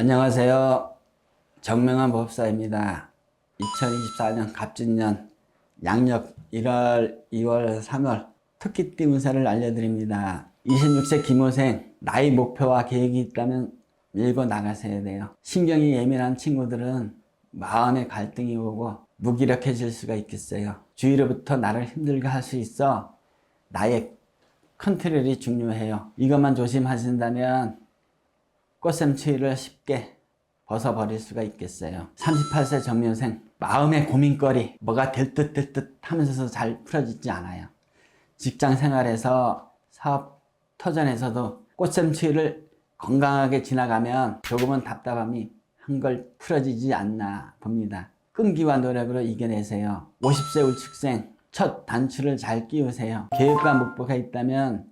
안녕하세요. 정명한 법사입니다. 2024년 갑진년 양력 1월, 2월, 3월 특기띠 운세를 알려드립니다. 26세 김호생 나이 목표와 계획이 있다면 밀고 나가셔야 돼요. 신경이 예민한 친구들은 마음에 갈등이 오고 무기력해질 수가 있겠어요. 주위로부터 나를 힘들게 할 수 있어 나의 컨트롤이 중요해요. 이것만 조심하신다면 꽃샘추위를 쉽게 벗어버릴 수가 있겠어요. 38세 정년생 마음의 고민거리 뭐가 될 듯 될 듯 하면서 잘 풀어지지 않아요. 직장 생활에서 사업 터전에서도 꽃샘추위를 건강하게 지나가면 조금은 답답함이 한걸 풀어지지 않나 봅니다. 끈기와 노력으로 이겨내세요. 50세 울축생 첫 단추를 잘 끼우세요. 계획과 목표가 있다면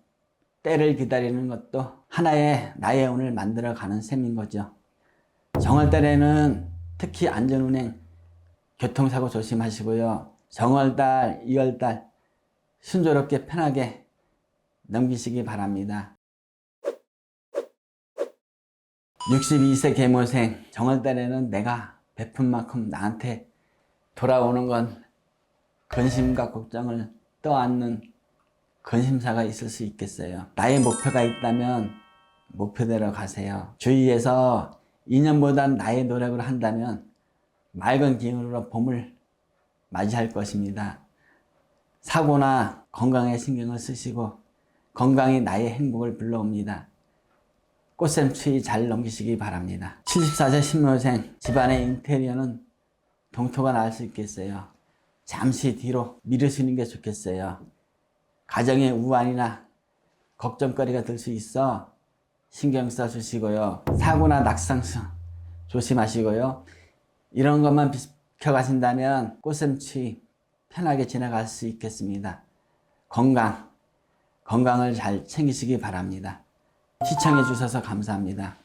때를 기다리는 것도 하나의 나의 운을 만들어 가는 셈인 거죠. 정월 달에는 특히 안전운행, 교통사고 조심하시고요. 정월달, 2월달 순조롭게 편하게 넘기시기 바랍니다. 62세 계모생 정월달에는 내가 베푼 만큼 나한테 돌아오는 건 근심과 걱정을 떠안는 근심사가 있을 수 있겠어요. 나의 목표가 있다면 목표대로 가세요. 주위에서 2년보단 나의 노력을 한다면 맑은 기운으로 봄을 맞이할 것입니다. 사고나 건강에 신경을 쓰시고 건강이 나의 행복을 불러옵니다. 꽃샘 추위 잘 넘기시기 바랍니다. 74세 신묘생 집안의 인테리어는 동토가 나을 수 있겠어요. 잠시 뒤로 미루시는 게 좋겠어요. 가정의 우환이나 걱정거리가 될 수 있어 신경 써 주시고요. 사고나 낙상수 조심하시고요. 이런 것만 비켜가신다면 꽃샘추위 편하게 지나갈 수 있겠습니다. 건강, 건강을 잘 챙기시기 바랍니다. 시청해 주셔서 감사합니다.